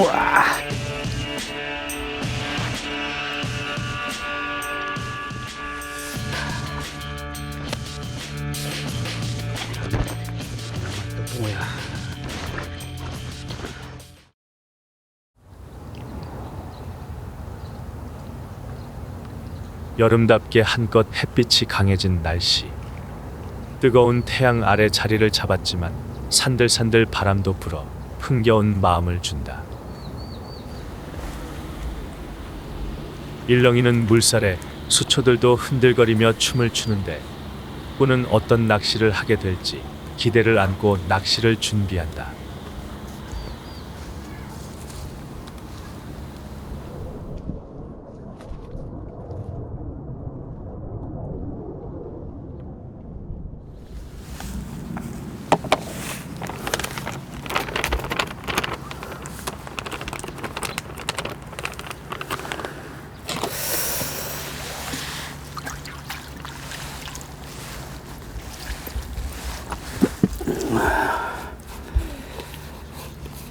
우와. 여름답게 한껏 햇빛이 강해진 날씨. 뜨거운 태양 아래 자리를 잡았지만 산들산들 바람도 불어 흥겨운 마음을 준다. 일렁이는 물살에 수초들도 흔들거리며 춤을 추는데 꾸는 어떤 낚시를 하게 될지 기대를 안고 낚시를 준비한다.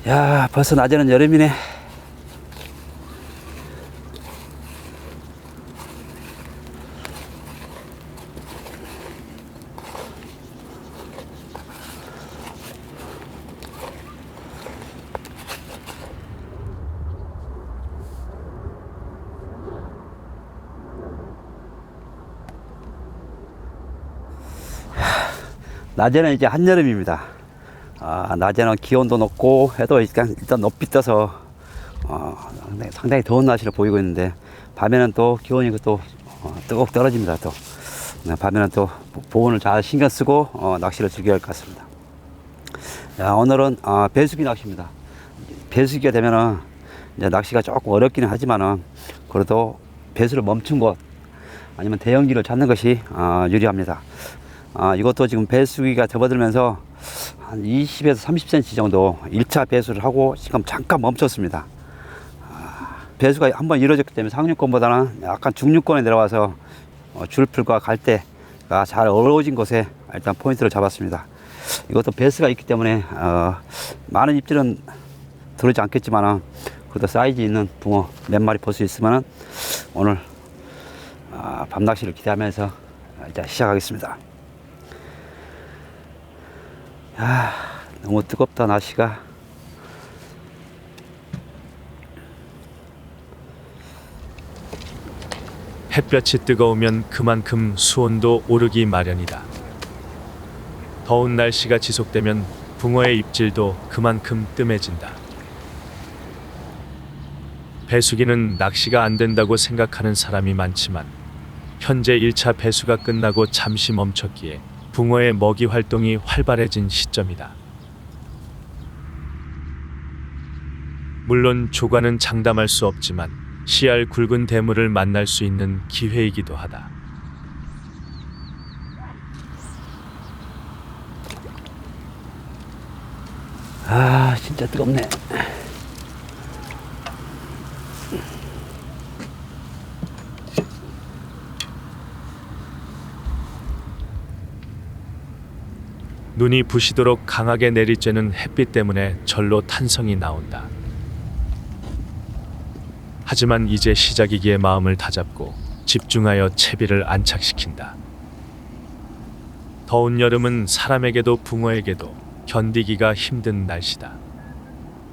야, 벌써 낮에는 여름이네. 낮에는 이제 한여름입니다. 아, 낮에는 기온도 높고 해도 일단, 일단 높이 떠서 어, 상당히, 더운 날씨를 보이고 있는데 밤에는 또 기온이 또 어, 뜨겁게 떨어집니다. 또 네, 밤에는 또 보온을 잘 신경 쓰고 어, 낚시를 즐겨야 할 것 같습니다. 야, 오늘은 어, 배수기 낚시입니다. 배수기가 되면은 이제 낚시가 조금 어렵기는 하지만은 그래도 배수를 멈춘 곳 아니면 대형기를 찾는 것이 어, 유리합니다. 아, 이것도 지금 배수기가 접어들면서 한 20에서 30cm 정도 1차 배수를 하고 지금 잠깐 멈췄습니다. 아, 배수가 한번 이루어졌기 때문에 상류권보다는 약간 중류권에 내려와서 어, 줄풀과 갈대가 잘 어우러진 곳에 일단 포인트를 잡았습니다. 이것도 배수가 있기 때문에 어, 많은 입질은 들어오지 않겠지만 그래도 사이즈 있는 붕어 몇 마리 볼 수 있으면 오늘 아, 밤낚시를 기대하면서 이제 시작하겠습니다. 아, 너무 뜨겁다, 날씨가. 햇볕이 뜨거우면 그만큼 수온도 오르기 마련이다. 더운 날씨가 지속되면 붕어의 입질도 그만큼 뜸해진다. 배수기는 낚시가 안 된다고 생각하는 사람이 많지만 현재 1차 배수가 끝나고 잠시 멈췄기에 붕어의 먹이 활동이 활발해진 시점이다. 물론 조과는 장담할 수 없지만 씨알 굵은 대물을 만날 수 있는 기회이기도 하다. 아, 진짜 뜨겁네. 눈이 부시도록 강하게 내리쬐는 햇빛 때문에 절로 탄성이 나온다. 하지만 이제 시작이기에 마음을 다잡고 집중하여 채비를 안착시킨다. 더운 여름은 사람에게도 붕어에게도 견디기가 힘든 날씨다.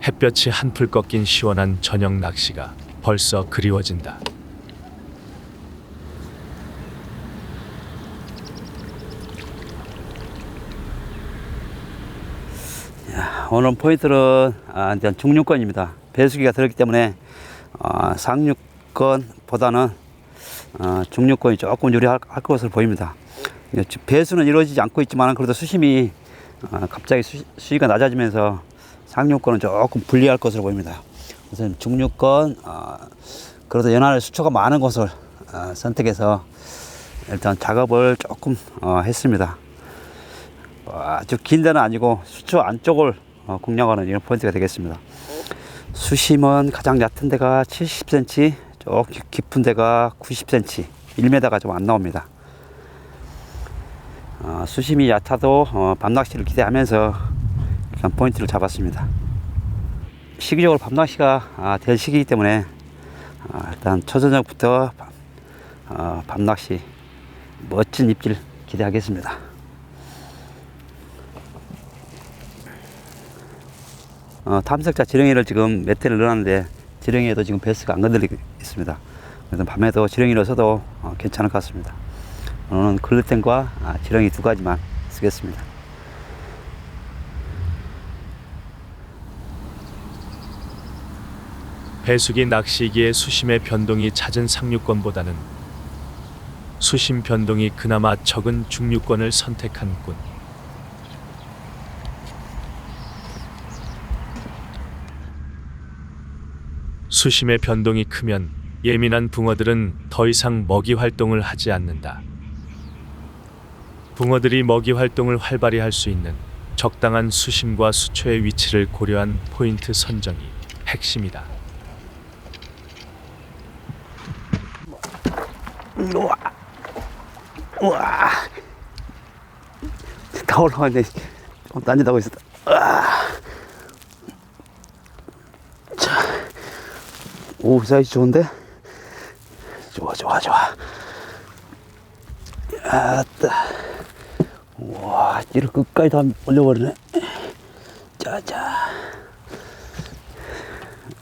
햇볕이 한풀 꺾인 시원한 저녁 낚시가 벌써 그리워진다. 오늘 포인트는 아, 이제 중류권입니다. 배수기가 들었기 때문에 어, 상류권보다는 어, 중류권이 조금 유리할 할 것으로 보입니다. 배수는 이루어지지 않고 있지만 그래도 수심이 어, 갑자기 수, 수위가 낮아지면서 상류권은 조금 불리할 것으로 보입니다. 그래서 중류권 어, 그래도 연안에 수초가 많은 곳을 어, 선택해서 일단 작업을 조금 어, 했습니다. 아주 긴 데는 아니고 수초 안쪽을 어, 공략하는 이런 포인트가 되겠습니다. 수심은 가장 얕은 데가 70cm, 좀 깊- 깊은 데가 90cm, 1m가 좀 안 나옵니다. 어, 수심이 얕아도 어, 밤낚시를 기대하면서 일단 포인트를 잡았습니다. 시기적으로 밤낚시가 아, 될 시기이기 때문에 아, 일단 초저녁부터 밤, 어, 밤낚시 멋진 입질 기대하겠습니다. 어, 탐색자 지렁이를 지금 몇 대를 넣었는데 지렁이에도 지금 베스가 안 건들리고 있습니다. 그래서 밤에도 지렁이를 써도 어, 괜찮을 것 같습니다. 오늘은 글루텐과 아, 지렁이 두 가지만 쓰겠습니다. 배수기 낚시기의 수심의 변동이 잦은 상류권보다는 수심 변동이 그나마 적은 중류권을 선택한 꾼. 수심의 변동이 크면 예민한 붕어들은 더 이상 먹이 활동을 하지 않는다. 붕어들이 먹이 활동을 활발히 할 수 있는 적당한 수심과 수초의 위치를 고려한 포인트 선정이 핵심이다. 우와, 우와, 다 올라왔네. 좀 딴짓하고 있었다. 우와. 오 사이즈 좋은데? 좋아, 좋아, 좋아. 아따, 와, 찌를 끝까지 다 올려버리네. 짜자.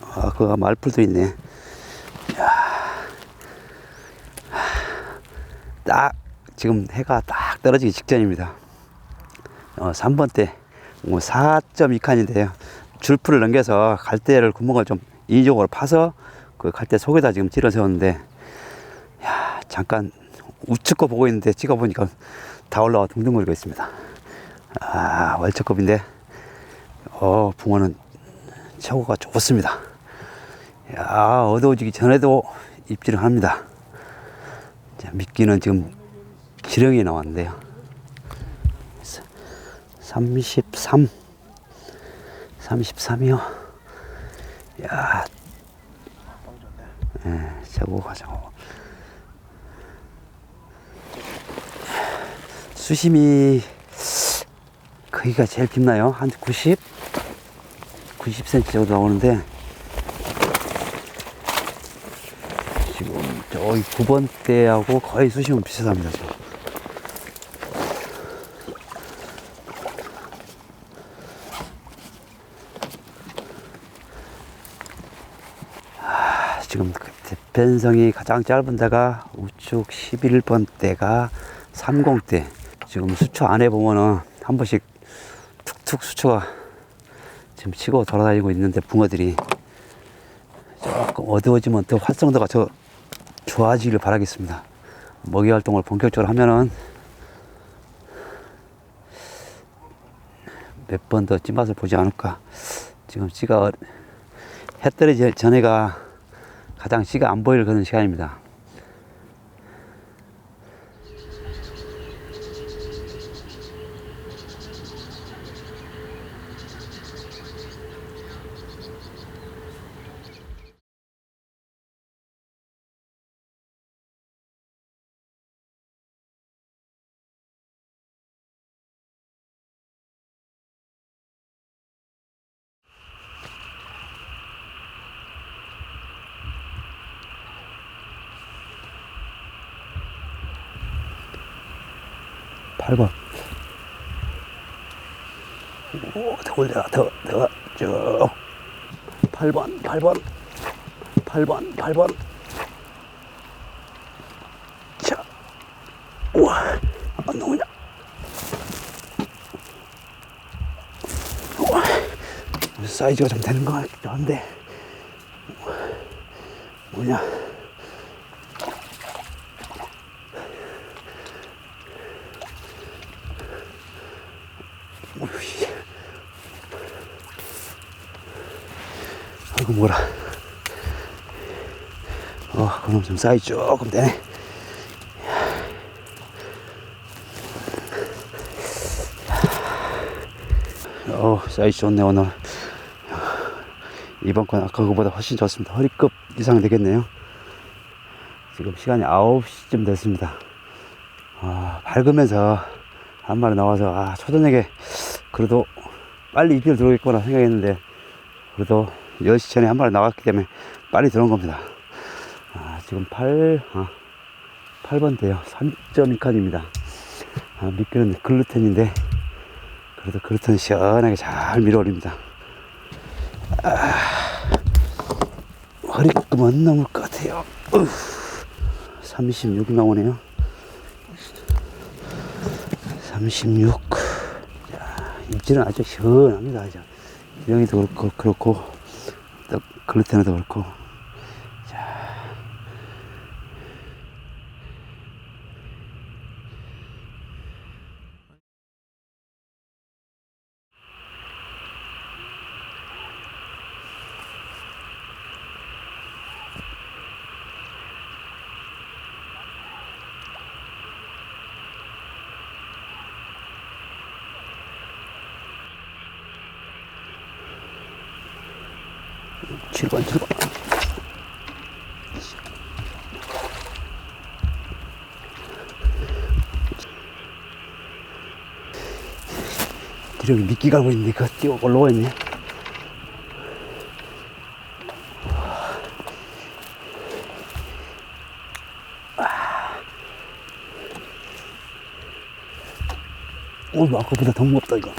아, 그 말풀도 있네. 딱 지금 해가 딱 떨어지기 직전입니다. 어, 3번 때 4.2칸인데요. 줄풀을 넘겨서 갈대를 구멍을 좀 인위적으로 파서 그 갈대 속에다 지금 찔러 세웠는데 야 잠깐 우측 거 보고 있는데 찍어 보니까 다 올라와 둥둥거리고 있습니다. 아 월척급인데 어 붕어는 최고가 좋습니다. 야 어두워지기 전에도 입질을 합니다. 자, 미끼는 지금 지렁이 나왔는데요. 33. 33이요. 야. 예, 최고 가자고. 수심이 크기가 제일 깊나요? 한 90? 90cm 정도 나오는데 지금 저기 9번 대하고 거의 수심은 비슷합니다. 지금. 아, 지금 그 대편성이 가장 짧은 데가 우측 11번 대가 30대. 지금 수초 안에 보면은 한 번씩 툭툭 수초가 지금 치고 돌아다니고 있는데 붕어들이 조금 어두워지면 더 활성도가 더 좋아지길 바라겠습니다. 먹이 활동을 본격적으로 하면은 몇 번 더 찐맛을 보지 않을까. 지금 씨가 어- 해 떨어지기 전에가 가장 씨가 안 보일 그런 시간입니다. 팔번 오, 더 올려라, 더, 더, 쭉. 8번, 8번, 8번, 8번. 자, 우와, 안 나오냐? 우와, 사이즈가 좀 되는 것 같기도 한데. 뭐냐? 아이고 뭐라. 어 그럼 좀 사이즈 조금 되네. 어 사이즈 좋네 오늘. 이번 건 아까 그보다 훨씬 좋습니다. 허리급 이상 되겠네요. 지금 시간이 9시쯤 됐습니다. 아, 밝으면서 한 마리 나와서 아 초저녁에 그래도 빨리 입질 들어오겠구나 생각했는데 그래도 10시 전에 한 마리 나갔기 때문에 빨리 들어온 겁니다. 아, 지금 8, 아, 8번 대요. 3.2칸입니다. 아, 미끼는 글루텐인데, 그래도 글루텐 시원하게 잘 밀어 올립니다. 아, 허리끈은 넘을 것 같아요. 36 나오네요. 36. 자, 입질은 아주 시원합니다. 아주. 기령이도 그렇고, 그렇고, 또 글루텐도 그렇고. 칠번칠번 기령이 미끼 갈고 있는데 그거 뛰어 올라와 있네. 오, 아까보다 더 무겁다, 이거.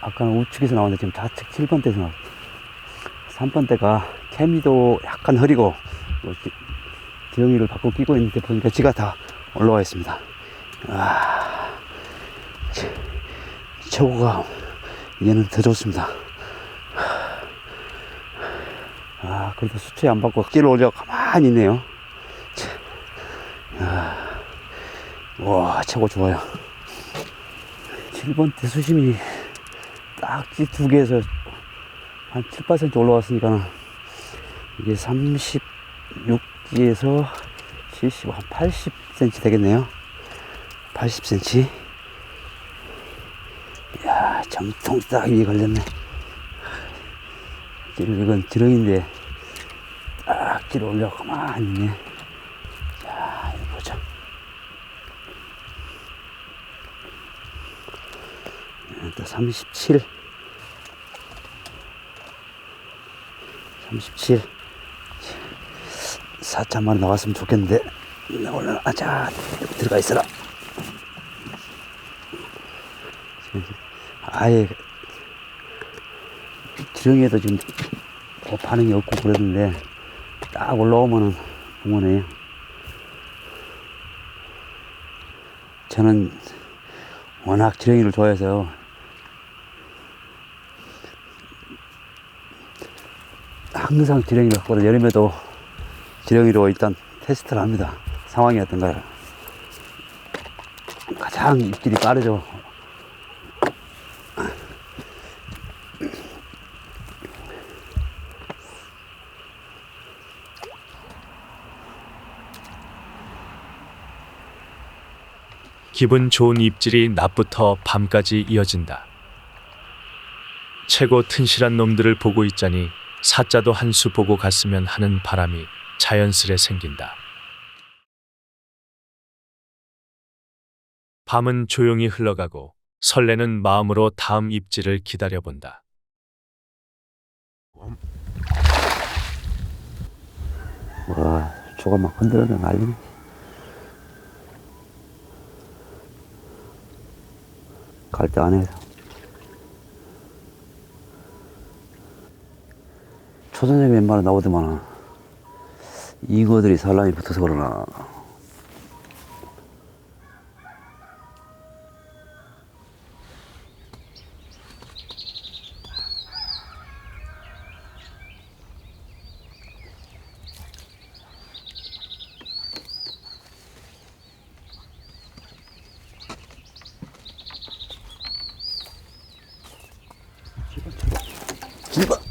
아까는 우측에서 나왔는데 지금 좌측 7번대에서 나왔어. 3번대가 케미도 약간 흐리고 뭐 지- 지렁이를 바꿔 끼고 있는데 보니까 지가 다 올라와 있습니다. 아, 최- 최고가 얘는 더 좋습니다. 아, 그래도 수치 안 받고 끼를 올려 가만히 있네요. 참. 아, 와, 최고 좋아요. 7번대 수심이 딱지 두 개에서 한 7, 8cm 올라왔으니까 이게 36기에서 70, 한 80cm 되겠네요. 80cm. 이야, 정통 딱 위에 걸렸네. 지금 이건 지렁인데 딱 뒤로 올려 가만히 있네. 자, 이거 보자. 또 37. 37. 4차만 나왔으면 좋겠는데. 나 얼른, 아자, 들어가 있어라. 아예, 지렁이에도 지금 어, 반응이 없고 그러는데, 딱 올라오면은 붕어네요. 저는 워낙 지렁이를 좋아해서 항상 지렁이를 갖고 는 여름에도 지렁이로 일단 테스트를 합니다. 상황이 어떤가요? 가장 입질이 빠르죠. 기분 좋은 입질이 낮부터 밤까지 이어진다. 최고 튼실한 놈들을 보고 있자니 사자도 한 수 보고 갔으면 하는 바람이 자연스레 생긴다. 밤은 조용히 흘러가고 설레는 마음으로 다음 입질을 기다려본다. 와, 막 흔들어 난리네. 갈대 안에서. 몇 마리 나오더만 이거들이 산란이 붙어서 그러나. 집어.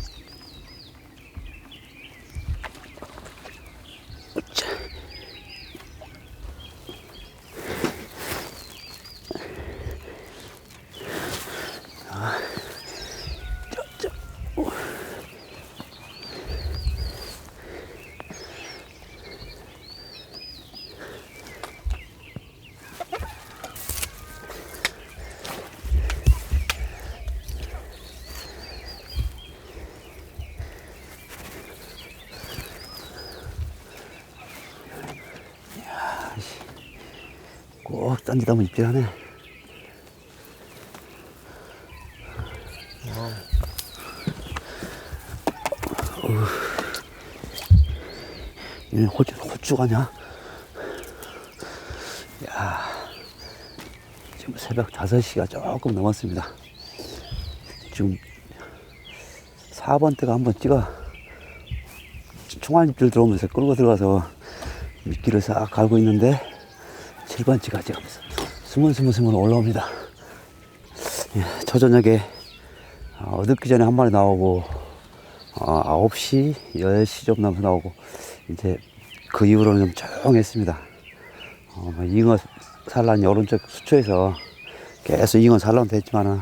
던지다 보면 입질하네. 얘 호주, 호주 가냐? 야 지금 새벽 5시가 조금 넘었습니다. 지금 4번 때가 한번 찍어 총알입질 들어오면서 끌고 들어가서 미끼를 싹 갈고 있는데 7번 찌가 지금 스물스물스물 올라옵니다. 예, 초저녁에 어, 어둡기 전에 한 마리 나오고 어, 9시, 10시 좀 넘어서 나오고 이제 그 이후로는 좀 조용했습니다. 어, 뭐 잉어 산란이 오른쪽 수초에서 계속 잉어 산란도 했지만은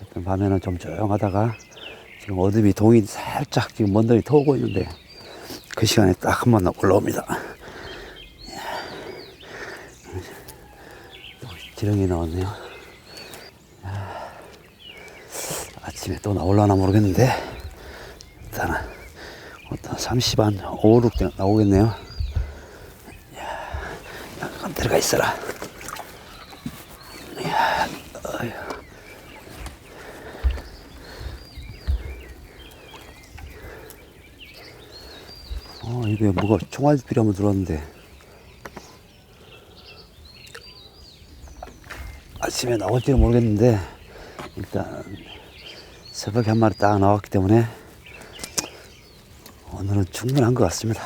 일단 밤에는 좀 조용하다가 지금 어둠이 동이 살짝 지금 먼더리 터오고 있는데 그 시간에 딱 한 번 올라옵니다. 또 지렁이 나왔네요. 아, 아침에 또 나올라나 모르겠는데 일단은 어떤 30한 5, 6 나오겠네요. 야, 잠깐 들어가 있어라. 야, 어휴. 어, 뭐가 총알필이 한번 들어왔는데. 아침에 나올지는 모르겠는데, 일단, 새벽에 한 마리 딱 나왔기 때문에, 오늘은 충분한 것 같습니다.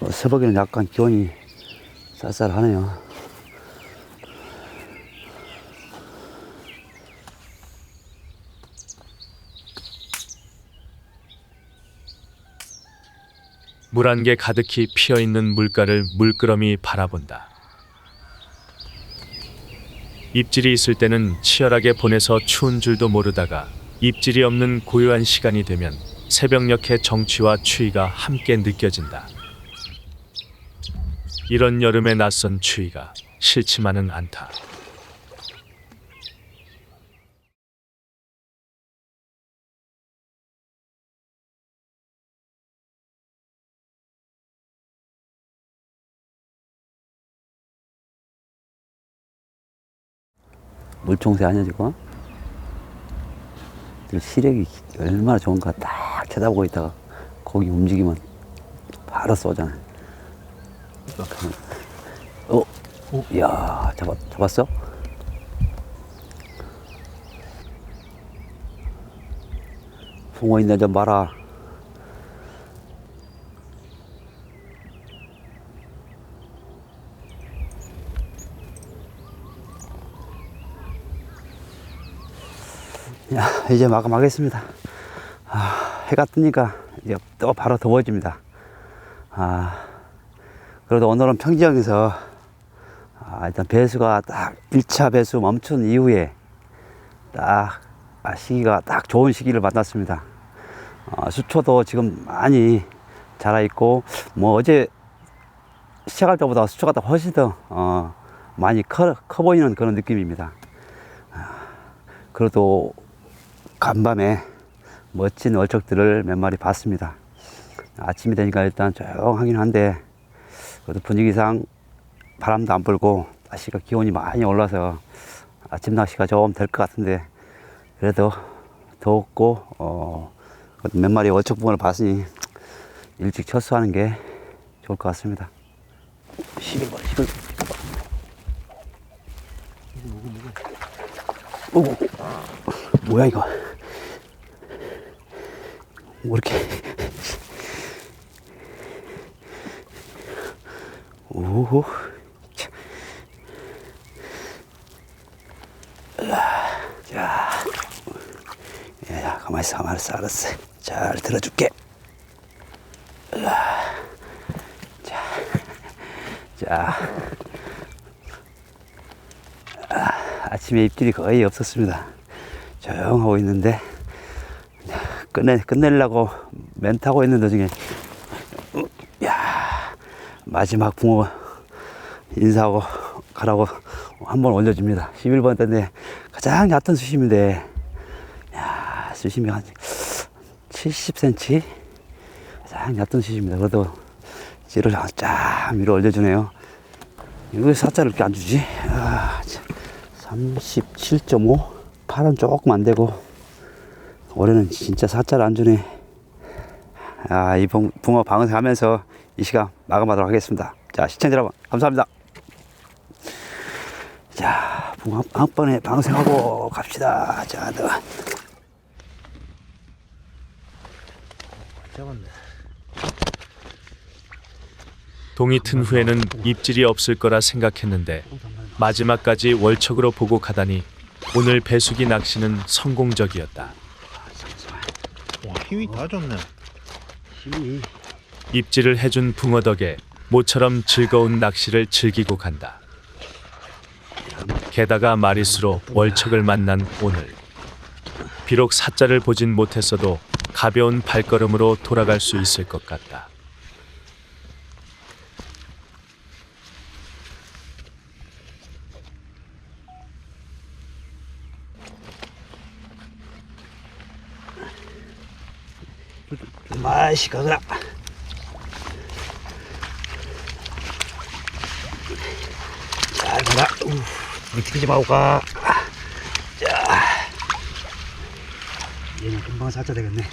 어, 새벽에는 약간 기온이 쌀쌀하네요. 물한개 가득히 피어 있는 물가를 물끄러미 바라본다. 입질이 있을 때는 치열하게 보내서 추운 줄도 모르다가 입질이 없는 고요한 시간이 되면 새벽녘의 정취와 추위가 함께 느껴진다. 이런 여름의 낯선 추위가 싫지만은 않다. 물총새 아니야 지금? 그 시력이 얼마나 좋은가 딱 쳐다보고 있다가 거기 움직이면 바로 쏘잖아. 어, 야 잡았 잡았어? 붕어 있네 좀 봐라. 야, 이제 마감하겠습니다. 아, 해가 뜨니까 이제 또 바로 더워집니다. 아, 그래도 오늘은 평지역에서 아, 일단 배수가 딱 1차 배수 멈춘 이후에 딱 아, 시기가 딱 좋은 시기를 만났습니다. 아, 수초도 지금 많이 자라 있고 뭐 어제 시작할 때보다 수초가 더 훨씬 더 어, 많이 커, 커 보이는 그런 느낌입니다. 아, 그래도 간밤에 멋진 월척들을 몇 마리 봤습니다. 아침이 되니까 일단 조용하긴 한데 그래도 분위기상 바람도 안 불고 날씨가 기온이 많이 올라서 아침 낚시가 좀 될 것 같은데 그래도 더웠고 어, 몇 마리 월척붕어를 봤으니 일찍 철수하는 게 좋을 것 같습니다. 11번, 11번. 오고. 뭐야 이거? 뭐 이렇게? 오, 자, 야, 가만 있어, 가만 있어, 알았어. 잘 들어줄게. 자, 자. 아, 아침에 입질이 거의 없었습니다. 조용하고 있는데 끝내 끝내려고 멘트하고 있는 도중에 어, 야 마지막 붕어 인사하고 가라고 한번 올려줍니다. 11번 때인데 가장 얕은 수심인데 야 수심이 한 70cm 쫙 얕은 수심입니다. 그래도 찌를 쫙 위로 올려주네요. 이거 사자를 이렇게 안 주지? 아, 37.5 팔은 조금 안 되고 올해는 진짜 사자를 안 주네. 아, 이 붕- 붕어 방생하면서 이 시간 마감하도록 하겠습니다. 자, 시청자 여러분, 감사합니다. 자, 붕어 한 번에 방생하고 갑시다. 자, 너. 잡았네. 동이 튼 후에는 입질이 없을 거라 생각했는데 마지막까지 월척으로 보고 가다니 오늘 배수기 낚시는 성공적이었다. 와 힘이 다 좋네. 힘이 입질을 해준 붕어 덕에 모처럼 즐거운 낚시를 즐기고 간다. 게다가 마리수로 월척을 만난 오늘. 비록 사자를 보진 못했어도 가벼운 발걸음으로 돌아갈 수 있을 것 같다. 맛이 가거라. 잘 가라. 우, 어떻게 잡아올까? 자, 얘는 금방 사자 되겠네.